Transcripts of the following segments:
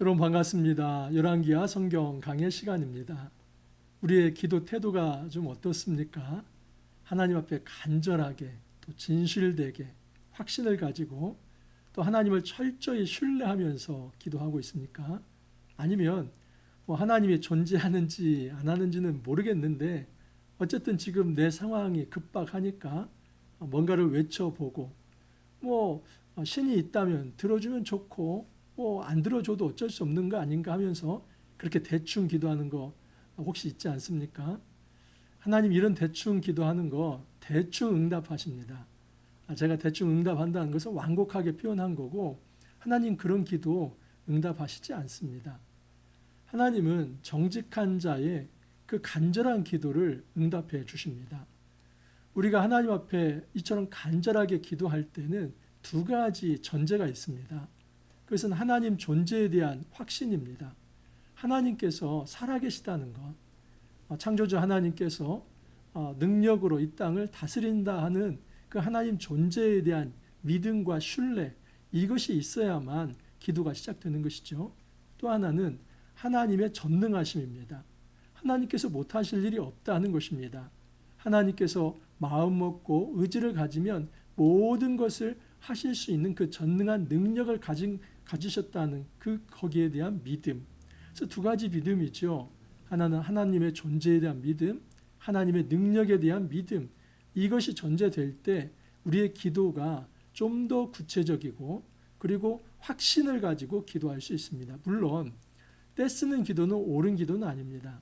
여러분 반갑습니다. 열왕기와 성경 강의 시간입니다. 우리의 기도 태도가 좀 어떻습니까? 하나님 앞에 간절하게 또 진실되게 확신을 가지고 또 하나님을 철저히 신뢰하면서 기도하고 있습니까? 아니면 뭐 하나님이 존재하는지 안 하는지는 모르겠는데 어쨌든 지금 내 상황이 급박하니까 뭔가를 외쳐보고 뭐 신이 있다면 들어주면 좋고 뭐 안 들어줘도 어쩔 수 없는 거 아닌가 하면서 그렇게 대충 기도하는 거 혹시 있지 않습니까? 하나님 이런 대충 기도하는 거 대충 응답하십니다. 아, 제가 대충 응답한다는 것은 완곡하게 표현한 거고 하나님 그런 기도 응답하시지 않습니다. 하나님은 정직한 자의 그 간절한 기도를 응답해 주십니다. 우리가 하나님 앞에 이처럼 간절하게 기도할 때는 두 가지 전제가 있습니다. 그것은 하나님 존재에 대한 확신입니다. 하나님께서 살아계시다는 것, 어, 창조주 하나님께서 어, 능력으로 이 땅을 다스린다 하는 그 하나님 존재에 대한 믿음과 신뢰, 이것이 있어야만 기도가 시작되는 것이죠. 또 하나는 하나님의 전능하심입니다. 하나님께서 못하실 일이 없다는 것입니다. 하나님께서 마음 먹고 의지를 가지면 모든 것을 하실 수 있는 그 전능한 능력을 가진 가지셨다는 그 거기에 대한 믿음. 그래서 두 가지 믿음이죠. 하나는 하나님의 존재에 대한 믿음, 하나님의 능력에 대한 믿음. 이것이 전제될 때 우리의 기도가 좀 더 구체적이고 그리고 확신을 가지고 기도할 수 있습니다. 물론 떼쓰는 기도는 옳은 기도는 아닙니다.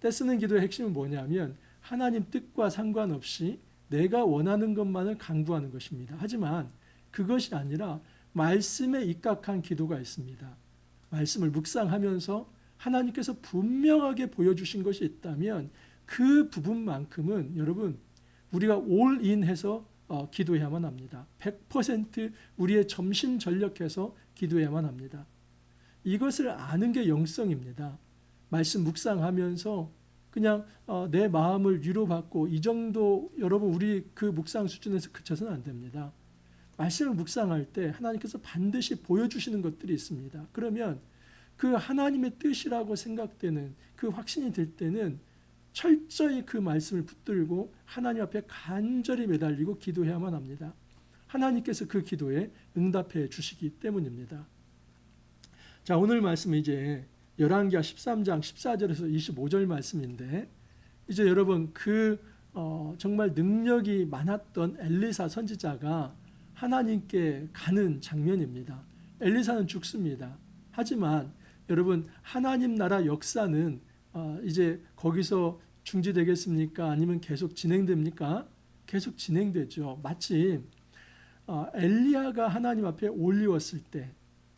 떼쓰는 기도의 핵심은 뭐냐면 하나님 뜻과 상관없이 내가 원하는 것만을 강구하는 것입니다. 하지만 그것이 아니라 말씀에 입각한 기도가 있습니다. 말씀을 묵상하면서 하나님께서 분명하게 보여주신 것이 있다면 그 부분만큼은 여러분 우리가 올인해서 어, 기도해야만 합니다. 100% 우리의 점심 전력해서 기도해야만 합니다. 이것을 아는 게 영성입니다. 말씀 묵상하면서 그냥 어, 내 마음을 위로받고 이 정도 여러분 우리 그 묵상 수준에서 그쳐서는 안 됩니다. 말씀을 묵상할 때 하나님께서 반드시 보여주시는 것들이 있습니다. 그러면 그 하나님의 뜻이라고 생각되는 그 확신이 들 때는 철저히 그 말씀을 붙들고 하나님 앞에 간절히 매달리고 기도해야만 합니다. 하나님께서 그 기도에 응답해 주시기 때문입니다. 자, 오늘 말씀은 이제 열왕기하 13장 14절에서 25절 말씀인데 이제 여러분 그 어, 정말 능력이 많았던 엘리사 선지자가 하나님께 가는 장면입니다. 엘리사는 죽습니다. 하지만 여러분 하나님 나라 역사는 어, 이제 거기서 중지되겠습니까? 아니면 계속 진행됩니까? 계속 진행되죠. 마치 어, 엘리야가 하나님 앞에 올리웠을 때,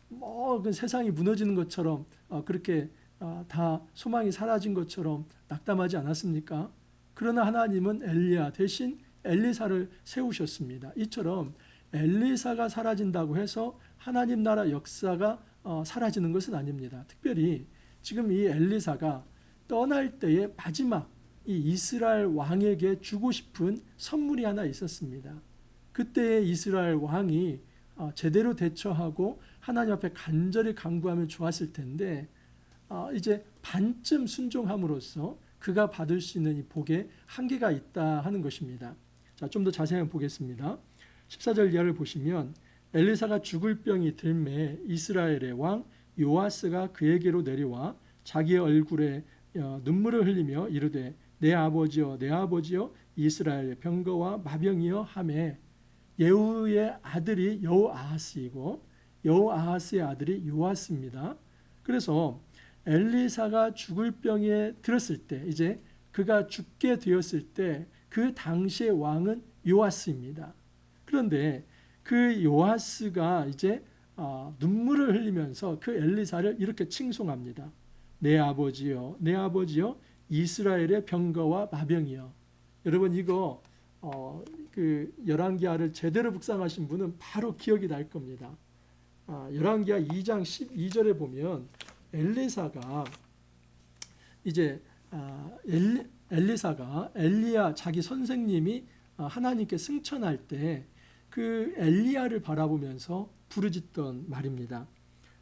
뭐그 세상이 무너지는 것처럼 어, 그렇게 어, 다 소망이 사라진 것처럼 낙담하지 않았습니까? 그러나 하나님은 엘리야 대신 엘리사를 세우셨습니다. 이처럼 엘리사가 사라진다고 해서 하나님 나라 역사가 어, 사라지는 것은 아닙니다. 특별히 지금 이 엘리사가 떠날 때의 마지막 이 이스라엘 왕에게 주고 싶은 선물이 하나 있었습니다. 그때의 이스라엘 왕이 어, 제대로 대처하고 하나님 앞에 간절히 간구하면 좋았을 텐데 어, 이제 반쯤 순종함으로써 그가 받을 수 있는 이 복에 한계가 있다 하는 것입니다. 자, 좀 더 자세히 보겠습니다. 14절 이하를 보시면 엘리사가 죽을 병이 들매 이스라엘의 왕 요아스가 그에게로 내려와 자기의 얼굴에 어, 눈물을 흘리며 이르되 내 아버지여 내 아버지여 이스라엘의 병거와 마병이여 하매 예후의 아들이 여호아하스이고 여호아하스의 아들이 요아스입니다. 그래서 엘리사가 죽을 병에 들었을 때 이제 그가 죽게 되었을 때 그 당시의 왕은 요아스입니다. 그런데 그 요아스가 이제 어, 눈물을 흘리면서 그 엘리사를 이렇게 칭송합니다. 내 아버지여, 내 아버지여, 이스라엘의 병거와 마병이여. 여러분 이거 어, 그 열왕기하를 제대로 묵상하신 분은 바로 기억이 날 겁니다. 아, 열왕기하 2장 12절에 보면 엘리사가 이제 아, 엘리, 엘리사가 엘리야 자기 선생님이 아, 하나님께 승천할 때 그 엘리야를 바라보면서 부르짖던 말입니다.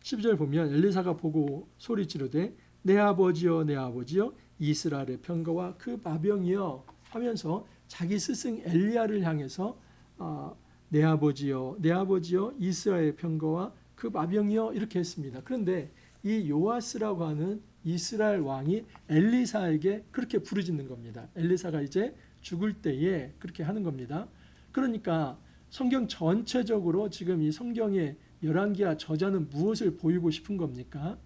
12절 보면 엘리사가 보고 소리 지르되 내 아버지여 내 아버지여 이스라엘의 평거와 그 마병이여 하면서 자기 스승 엘리야를 향해서 아, 내 아버지여 내 아버지여 이스라엘의 평거와 그 마병이여 이렇게 했습니다. 그런데 이 요아스라고 하는 이스라엘 왕이 엘리사에게 그렇게 부르짖는 겁니다. 엘리사가 이제 죽을 때에 그렇게 하는 겁니다. 그러니까 성경 전체적으로 지금 이 성경의 열왕기야 저자는 무엇을 보이고 싶은 겁니까?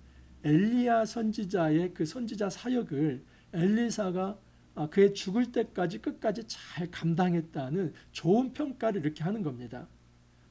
엘리야 선지자의 그 선지자 사역을 엘리사가 아, 그의 죽을 때까지 끝까지 잘 감당했다는 좋은 평가를 이렇게 하는 겁니다.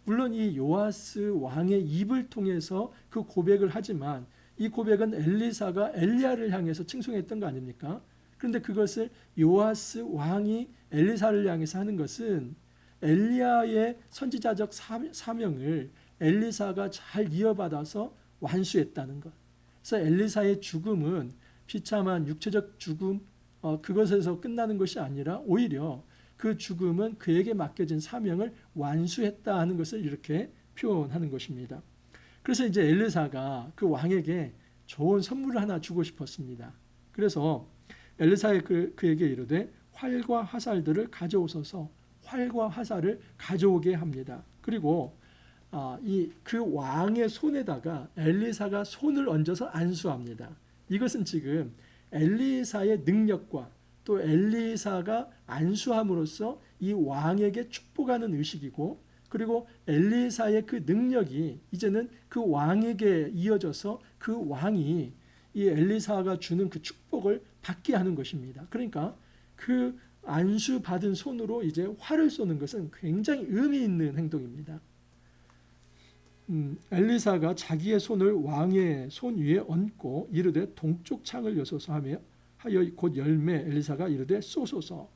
물론 이 요아스 왕의 입을 통해서 그 고백을 하지만 이 고백은 엘리사가 엘리야를 향해서 칭송했던 거 아닙니까? 그런데 그것을 요아스 왕이 엘리사를 향해서 하는 것은 엘리야의 선지자적 사명을 엘리사가 잘 이어받아서 완수했다는 것. 그래서 엘리사의 죽음은 비참한 육체적 죽음 어, 그것에서 끝나는 것이 아니라 오히려 그 죽음은 그에게 맡겨진 사명을 완수했다 하는 것을 이렇게 표현하는 것입니다. 그래서 이제 엘리사가 그 왕에게 좋은 선물을 하나 주고 싶었습니다. 그래서 엘리사의 그, 그에게 이르되 활과 화살들을 가져오소서 활과 화살을 가져오게 합니다. 그리고 아, 이그 왕의 손에다가 엘리사가 손을 얹어서 안수합니다. 이것은 지금 엘리사의 능력과 또 엘리사가 안수함으로써 이 왕에게 축복하는 의식이고 그리고 엘리사의 그 능력이 이제는 그 왕에게 이어져서 그 왕이 이 엘리사가 주는 그 축복을 받게 하는 것입니다. 그러니까 그 안수 받은 손으로 이제 활을 쏘는 것은 굉장히 의미 있는 행동입니다. 음, 엘리사가 자기의 손을 왕의 손 위에 얹고 이르되 동쪽 창을 여소서 하며 하여 곧 열매 엘리사가 이르되 쏘소서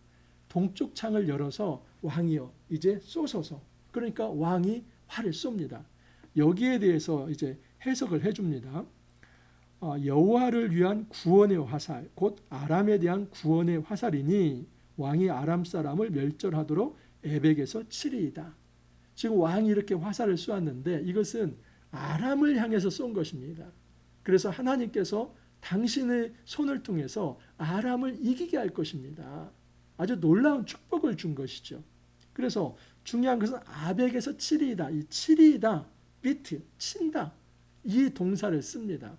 동쪽 창을 열어서 왕이여 이제 쏘소서 그러니까 왕이 활을 쏩니다. 여기에 대해서 이제 해석을 해줍니다. 어, 여호와를 위한 구원의 화살 곧 아람에 대한 구원의 화살이니 왕이 아람 사람을 멸절하도록 에벡에서 치리이다. 지금 왕이 이렇게 화살을 쏘았는데 이것은 아람을 향해서 쏜 것입니다. 그래서 하나님께서 당신의 손을 통해서 아람을 이기게 할 것입니다. 아주 놀라운 축복을 준 것이죠. 그래서 중요한 것은 아벡에서 치리이다. 이 치리이다, 비트, 친다. 이 동사를 씁니다.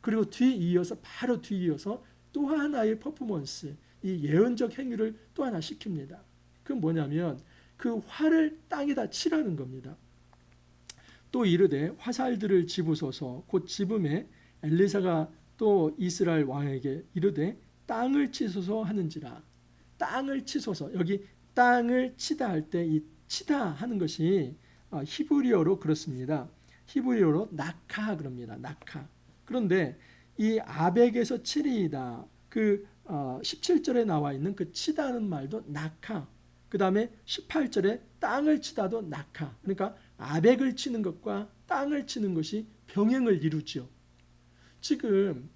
그리고 뒤 이어서 바로 뒤 이어서 또 하나의 퍼포먼스, 이 예언적 행위를 또 하나 시킵니다. 그 뭐냐면 그 활을 땅에다 치라는 겁니다. 또 이르되 화살들을 집으소서 곧 집음에 엘리사가 또 이스라엘 왕에게 이르되 땅을 치소서 하는지라 땅을 치소서 여기 땅을 치다 할 때 이 치다 하는 것이 어, 히브리어로 그렇습니다. 히브리어로 낙하 그럽니다. 낙하. 그런데 이 아벡에서 치리이다 그 17절에 어, 나와 있는 그 치다는 말도 낙하 그 다음에 18절에 땅을 치다도 낙하. 그러니까 아벡을 치는 것과 땅을 치는 것이 병행을 이루죠. 지금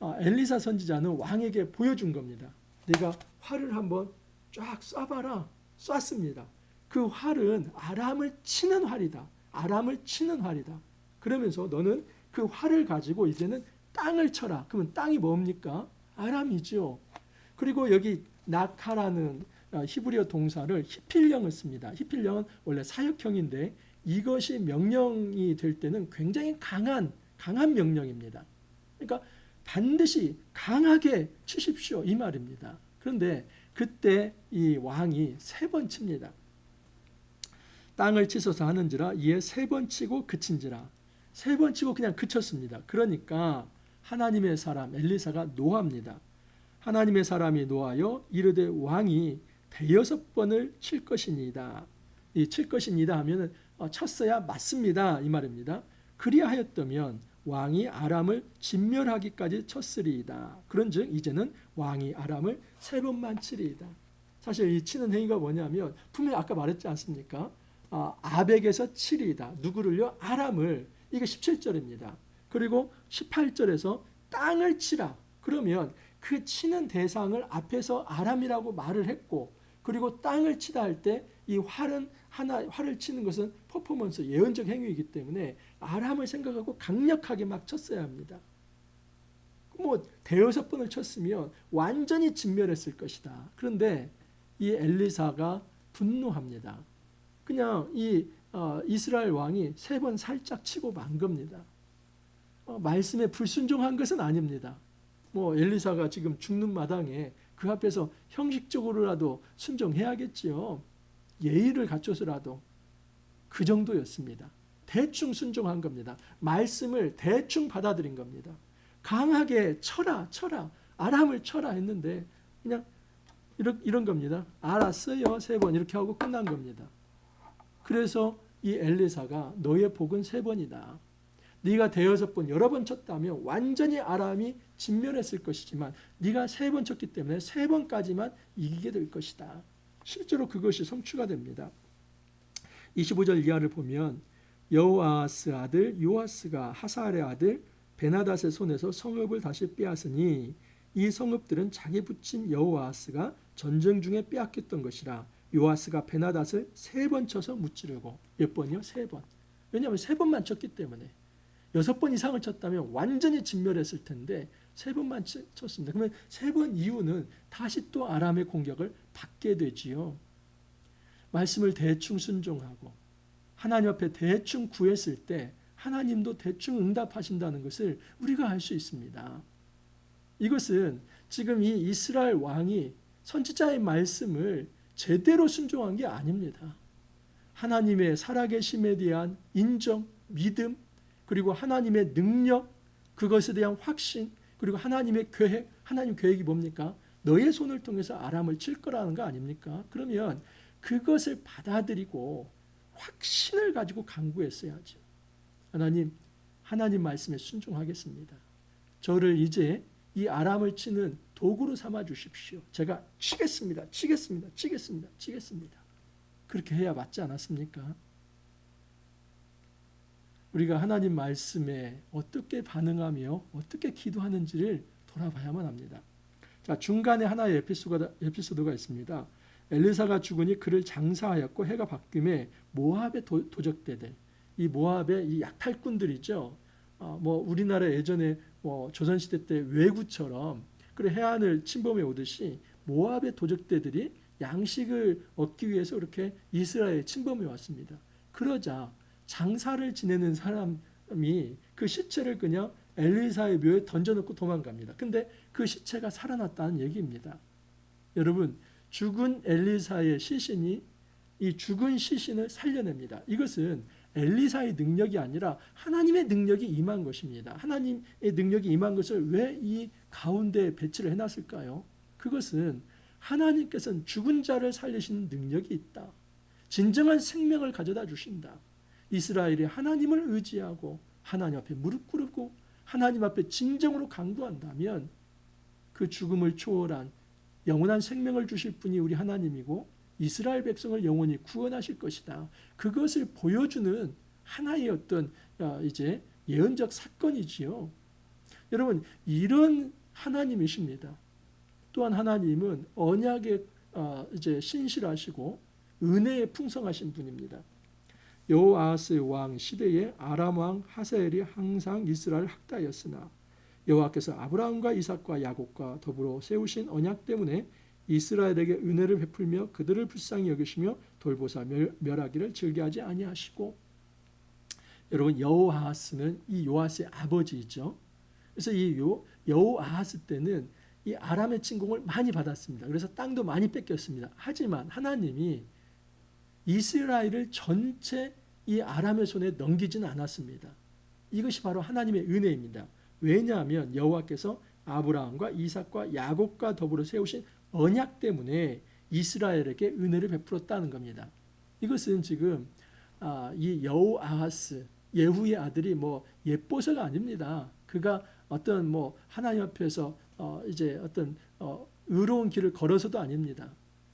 어, 엘리사 선지자는 왕에게 보여준 겁니다. 내가 활을 한번 쫙 쏴봐라. 쐈습니다. 그 활은 아람을 치는 활이다. 아람을 치는 활이다. 그러면서 너는 그 활을 가지고 이제는 땅을 쳐라. 그러면 땅이 뭡니까? 아람이죠. 그리고 여기 낙하라는 어, 히브리어 동사를 히필령을 씁니다. 히필령은 원래 사역형인데 이것이 명령이 될 때는 굉장히 강한 강한 명령입니다. 그러니까 반드시 강하게 치십시오 이 말입니다. 그런데 그때 이 왕이 세 번 칩니다. 땅을 치소서 하는지라 이에 세 번 치고 그친지라 세 번 치고 그냥 그쳤습니다. 그러니까 하나님의 사람 엘리사가 노합니다. 하나님의 사람이 노하여 이르되 왕이 대여섯 번을 칠 것이니다. 이 칠 것이니다 하면은 어, 쳤어야 맞습니다 이 말입니다. 그리하였다면 왕이 아람을 진멸하기까지 쳤으리이다. 그런즉 이제는 왕이 아람을 세 번만 치리이다. 사실 이 치는 행위가 뭐냐면 분명히 아까 말했지 않습니까? 아, 아벡에서 치리이다. 누구를요? 아람을. 이게 17절입니다. 그리고 18절에서 땅을 치라. 그러면 그 치는 대상을 앞에서 아람이라고 말을 했고 그리고 땅을 치다 할 때 이 활은 하나 활을 치는 것은 퍼포먼스 예언적 행위이기 때문에 아람을 생각하고 강력하게 막 쳤어야 합니다. 뭐 대여섯 번을 쳤으면 완전히 진멸했을 것이다. 그런데 이 엘리사가 분노합니다. 그냥 이 어, 이스라엘 왕이 세 번 살짝 치고 만 겁니다. 어, 말씀에 불순종한 것은 아닙니다. 뭐 엘리사가 지금 죽는 마당에 그 앞에서 형식적으로라도 순종해야겠지요. 예의를 갖춰서라도 그 정도였습니다. 대충 순종한 겁니다. 말씀을 대충 받아들인 겁니다. 강하게 쳐라, 쳐라, 아람을 쳐라 했는데 그냥 이런, 이런 겁니다. 알았어요, 세 번 이렇게 하고 끝난 겁니다. 그래서 이 엘리사가 너의 복은 세 번이다. 네가 대여섯 번 여러 번 쳤다면 완전히 아람이 진멸했을 것이지만 네가 세 번 쳤기 때문에 세 번까지만 이기게 될 것이다. 실제로 그것이 성취가 됩니다. 25절 이하를 보면 여호아스 아들 요아스가 하사알의 아들 베나닷의 손에서 성읍을 다시 빼앗으니 이 성읍들은 자기 부친 여호아스가 전쟁 중에 빼앗겼던 것이라 요아스가 베나닷을 세 번 쳐서 무찌르고 몇 번이요? 세 번. 왜냐하면 세 번만 쳤기 때문에 여섯 번 이상을 쳤다면 완전히 진멸했을 텐데 세 번만 치- 쳤습니다. 그러면 세 번 이후는 다시 또 아람의 공격을 받게 되지요. 말씀을 대충 순종하고 하나님 앞에 대충 구했을 때 하나님도 대충 응답하신다는 것을 우리가 알 수 있습니다. 이것은 지금 이 이스라엘 왕이 선지자의 말씀을 제대로 순종한 게 아닙니다. 하나님의 살아계심에 대한 인정, 믿음, 그리고 하나님의 능력, 그것에 대한 확신, 그리고 하나님의 계획, 하나님 계획이 뭡니까? 너의 손을 통해서 아람을 칠 거라는 거 아닙니까? 그러면 그것을 받아들이고 확신을 가지고 강구했어야죠. 하나님, 하나님 말씀에 순종하겠습니다. 저를 이제 이 아람을 치는 도구로 삼아 주십시오. 제가 치겠습니다. 치겠습니다. 치겠습니다. 치겠습니다. 그렇게 해야 맞지 않았습니까? 우리가 하나님 말씀에 어떻게 반응하며 어떻게 기도하는지를 돌아봐야만 합니다. 자, 중간에 하나의 에피소드가, 에피소드가 있습니다. 엘리사가 죽으니 그를 장사하였고 해가 바뀌매 모압의 도, 도적대들, 이 모압의 이 약탈꾼들이죠. 어, 뭐 우리나라 예전에 뭐 조선시대 때 왜구처럼 그래 해안을 침범해 오듯이 모압의 도적대들이 양식을 얻기 위해서 그렇게 이스라엘에 침범해 왔습니다. 그러자 장사를 지내는 사람이 그 시체를 그냥 엘리사의 묘에 던져놓고 도망갑니다. 근데 그 시체가 살아났다는 얘기입니다. 여러분 죽은 엘리사의 시신이 이 죽은 시신을 살려냅니다. 이것은 엘리사의 능력이 아니라 하나님의 능력이 임한 것입니다. 하나님의 능력이 임한 것을 왜 이 가운데 배치를 해놨을까요? 그것은 하나님께서는 죽은 자를 살리시는 능력이 있다. 진정한 생명을 가져다 주신다. 이스라엘이 하나님을 의지하고 하나님 앞에 무릎 꿇고 하나님 앞에 진정으로 강구한다면 그 죽음을 초월한 영원한 생명을 주실 분이 우리 하나님이고 이스라엘 백성을 영원히 구원하실 것이다. 그것을 보여주는 하나의 어떤 어, 이제 예언적 사건이지요. 여러분 이런 하나님이십니다. 또한 하나님은 언약에 어, 이제 신실하시고 은혜에 풍성하신 분입니다. 여호아스 왕 시대에 아람 왕 하사엘이 항상 이스라엘 학다였으나 여호와께서 아브라함과 이삭과 야곱과 더불어 세우신 언약 때문에 이스라엘에게 은혜를 베풀며 그들을 불쌍히 여기시며 돌보사 멸, 멸하기를 즐겨하지 아니하시고 여러분 여호아스는 이 요아스의 아버지이죠. 그래서 이 요, 여호아스 때는 이 아람의 침공을 많이 받았습니다. 그래서 땅도 많이 뺏겼습니다. 하지만 하나님이 이스라엘을 전체 이 아람의 손에 넘기지는 않았습니다. 이것이 바로 하나님의 은혜입니다. 왜냐하면 여호와께서 아브라함과 이삭과 야곱과 더불어 세우신 언약 때문에 이스라엘에게 은혜를 베풀었다는 겁니다. 이것은 지금 아, 이 여호아하스 예후의 아들이 뭐 예뻐서가 아닙니다. 그가 어떤 뭐 하나님 앞에서 어, 이제 어떤 어, 의로운 길을 걸어서도 아닙니다.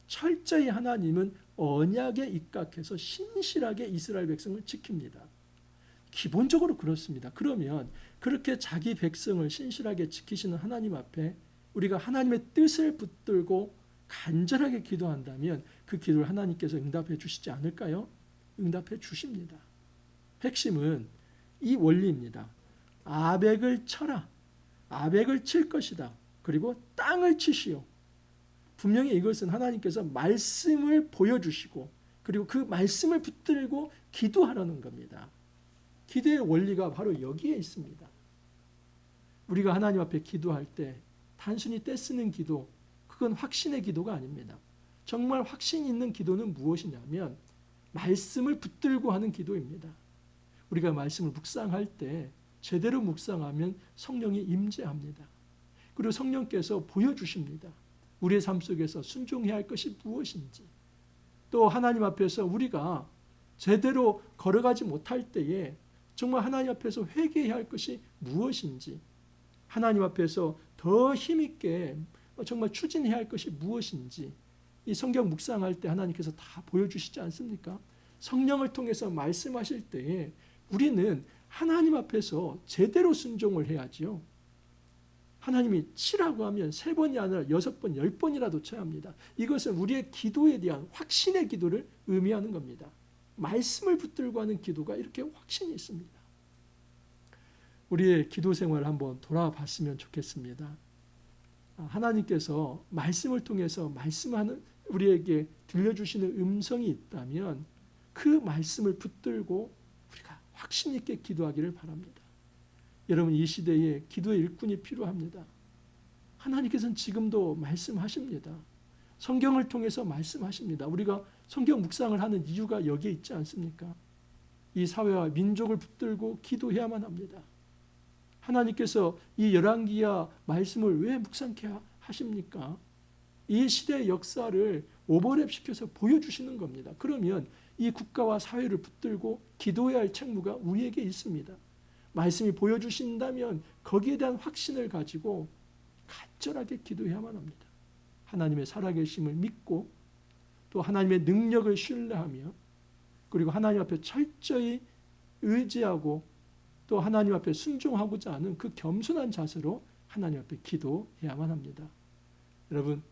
철저히 하나님은 언약에 입각해서 신실하게 이스라엘 백성을 지킵니다. 기본적으로 그렇습니다. 그러면 그렇게 자기 백성을 신실하게 지키시는 하나님 앞에 우리가 하나님의 뜻을 붙들고 간절하게 기도한다면 그 기도를 하나님께서 응답해 주시지 않을까요? 응답해 주십니다. 핵심은 이 원리입니다. 아벡을 쳐라. 아벡을 칠 것이다. 그리고 땅을 치시오. 분명히 이것은 하나님께서 말씀을 보여주시고 그리고 그 말씀을 붙들고 기도하라는 겁니다. 기도의 원리가 바로 여기에 있습니다. 우리가 하나님 앞에 기도할 때 단순히 떼쓰는 기도, 그건 확신의 기도가 아닙니다. 정말 확신 있는 기도는 무엇이냐면 말씀을 붙들고 하는 기도입니다. 우리가 말씀을 묵상할 때 제대로 묵상하면 성령이 임재합니다. 그리고 성령께서 보여주십니다. 우리의 삶 속에서 순종해야 할 것이 무엇인지. 또 하나님 앞에서 우리가 제대로 걸어가지 못할 때에 정말 하나님 앞에서 회개해야 할 것이 무엇인지. 하나님 앞에서 더 힘있게 정말 추진해야 할 것이 무엇인지. 이 성경 묵상할 때 하나님께서 다 보여주시지 않습니까? 성령을 통해서 말씀하실 때에 우리는 하나님 앞에서 제대로 순종을 해야지요. 하나님이 치라고 하면 세 번이 아니라 여섯 번, 열 번이라도 쳐야 합니다. 이것은 우리의 기도에 대한 확신의 기도를 의미하는 겁니다. 말씀을 붙들고 하는 기도가 이렇게 확신이 있습니다. 우리의 기도 생활 한번 돌아봤으면 좋겠습니다. 아, 하나님께서 말씀을 통해서 말씀하는 우리에게 들려주시는 음성이 있다면 그 말씀을 붙들고 우리가 확신 있게 기도하기를 바랍니다. 여러분 이 시대에 기도의 일꾼이 필요합니다. 하나님께서는 지금도 말씀하십니다. 성경을 통해서 말씀하십니다. 우리가 성경 묵상을 하는 이유가 여기에 있지 않습니까? 이 사회와 민족을 붙들고 기도해야만 합니다. 하나님께서 이 열왕기야 말씀을 왜 묵상케 하십니까? 이 시대의 역사를 오버랩 시켜서 보여주시는 겁니다. 그러면 이 국가와 사회를 붙들고 기도해야 할 책무가 우리에게 있습니다. 말씀이 보여주신다면 거기에 대한 확신을 가지고 간절하게 기도해야만 합니다. 하나님의 살아계심을 믿고 또 하나님의 능력을 신뢰하며 그리고 하나님 앞에 철저히 의지하고 또 하나님 앞에 순종하고자 하는 그 겸손한 자세로 하나님 앞에 기도해야만 합니다. 여러분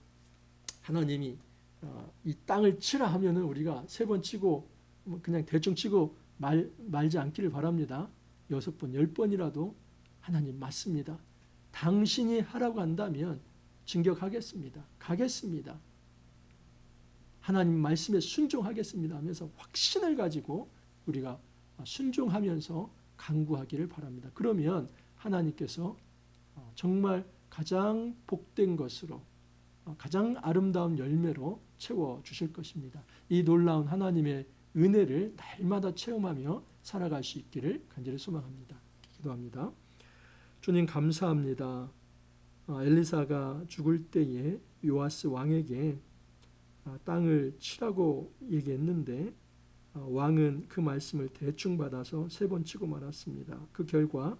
하나님이 어, 이 땅을 치라 하면은 우리가 세 번 치고 뭐 그냥 대충 치고 말 말지 않기를 바랍니다. 여섯 번, 열 번이라도 하나님 맞습니다. 당신이 하라고 한다면 진격하겠습니다. 가겠습니다. 하나님 말씀에 순종하겠습니다 하면서 확신을 가지고 우리가 순종하면서 강구하기를 바랍니다. 그러면 하나님께서 어, 정말 가장 복된 것으로 어, 가장 아름다운 열매로 채워 주실 것입니다. 이 놀라운 하나님의 은혜를 날마다 체험하며 살아갈 수 있기를 간절히 소망합니다. 기도합니다. 주님 감사합니다. 어, 엘리사가 죽을 때에 요아스 왕에게 아, 땅을 치라고 얘기했는데 어, 왕은 그 말씀을 대충 받아서 세 번 치고 말았습니다. 그 결과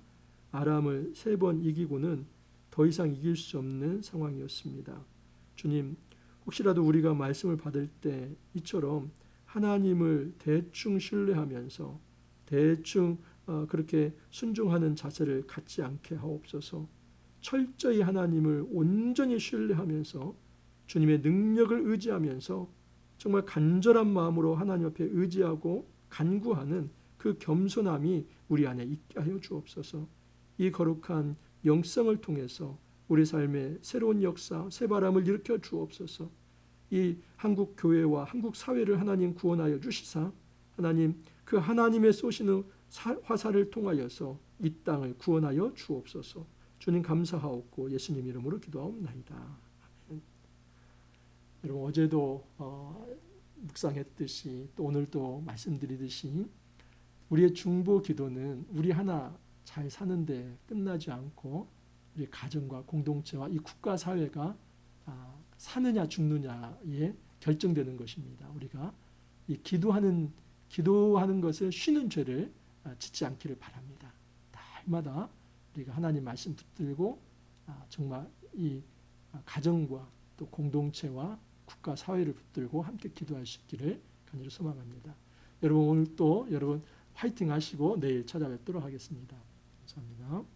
아람을 세 번 이기고는 더 이상 이길 수 없는 상황이었습니다. 주님, 혹시라도 우리가 말씀을 받을 때 이처럼 하나님을 대충 신뢰하면서 대충 어, 그렇게 순종하는 자세를 갖지 않게 하옵소서. 철저히 하나님을 온전히 신뢰하면서 주님의 능력을 의지하면서 정말 간절한 마음으로 하나님 앞에 의지하고 간구하는 그 겸손함이 우리 안에 있게 하여 주옵소서. 이 거룩한 영성을 통해서 우리 삶의 새로운 역사, 새 바람을 일으켜 주옵소서. 이 한국 교회와 한국 사회를 하나님 구원하여 주시사 하나님 그 하나님의 쏘시는 화살을 통하여서 이 땅을 구원하여 주옵소서. 주님 감사하옵고 예수님 이름으로 기도하옵나이다. 여러분 어제도 어, 묵상했듯이 또 오늘도 말씀드리듯이 우리의 중보 기도는 우리 하나 잘 사는데 끝나지 않고 우리 가정과 공동체와 이 국가 사회가 아, 사느냐 죽느냐에 결정되는 것입니다. 우리가 이 기도하는 기도하는 것을 쉬는 죄를 아, 짓지 않기를 바랍니다. 날마다 우리가 하나님 말씀 붙들고 아, 정말 이 가정과 또 공동체와 국가 사회를 붙들고 함께 기도할 수 있기를 간절히 소망합니다. 여러분 오늘 또 여러분 화이팅 하시고 내일 찾아뵙도록 하겠습니다. 감사합니다.